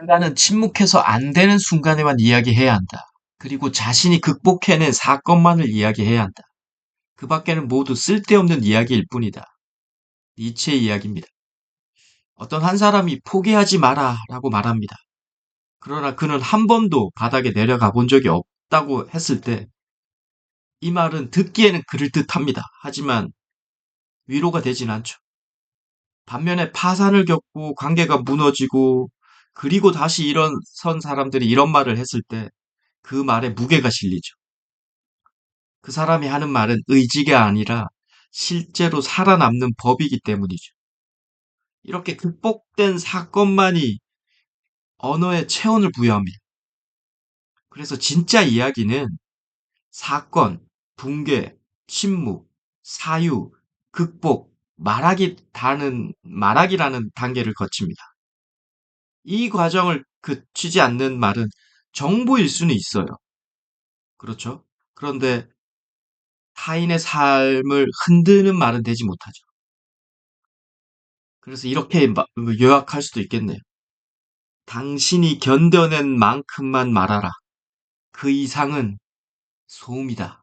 인간은 침묵해서 안 되는 순간에만 이야기해야 한다. 그리고 자신이 극복해낸 사건만을 이야기해야 한다. 그 밖에는 모두 쓸데없는 이야기일 뿐이다. 니체의 이야기입니다. 어떤 한 사람이 포기하지 마라 라고 말합니다. 그러나 그는 한 번도 바닥에 내려가 본 적이 없다고 했을 때 이 말은 듣기에는 그럴듯합니다. 하지만 위로가 되진 않죠. 반면에 파산을 겪고 관계가 무너지고 그리고 다시 일어선 사람들이 이런 말을 했을 때 그 말에 무게가 실리죠. 그 사람이 하는 말은 의지가 아니라 실제로 살아남는 법이기 때문이죠. 이렇게 극복된 사건만이 언어에 체온을 부여합니다. 그래서 진짜 이야기는 사건, 붕괴, 침묵, 사유, 극복, 말하기 다는 말하기라는 단계를 거칩니다. 이 과정을 그치지 않는 말은 정보일 수는 있어요. 그렇죠? 그런데 타인의 삶을 흔드는 말은 되지 못하죠. 그래서 이렇게 마- 요약할 수도 있겠네요. 당신이 견뎌낸 만큼만 말하라. 그 이상은 소음이다.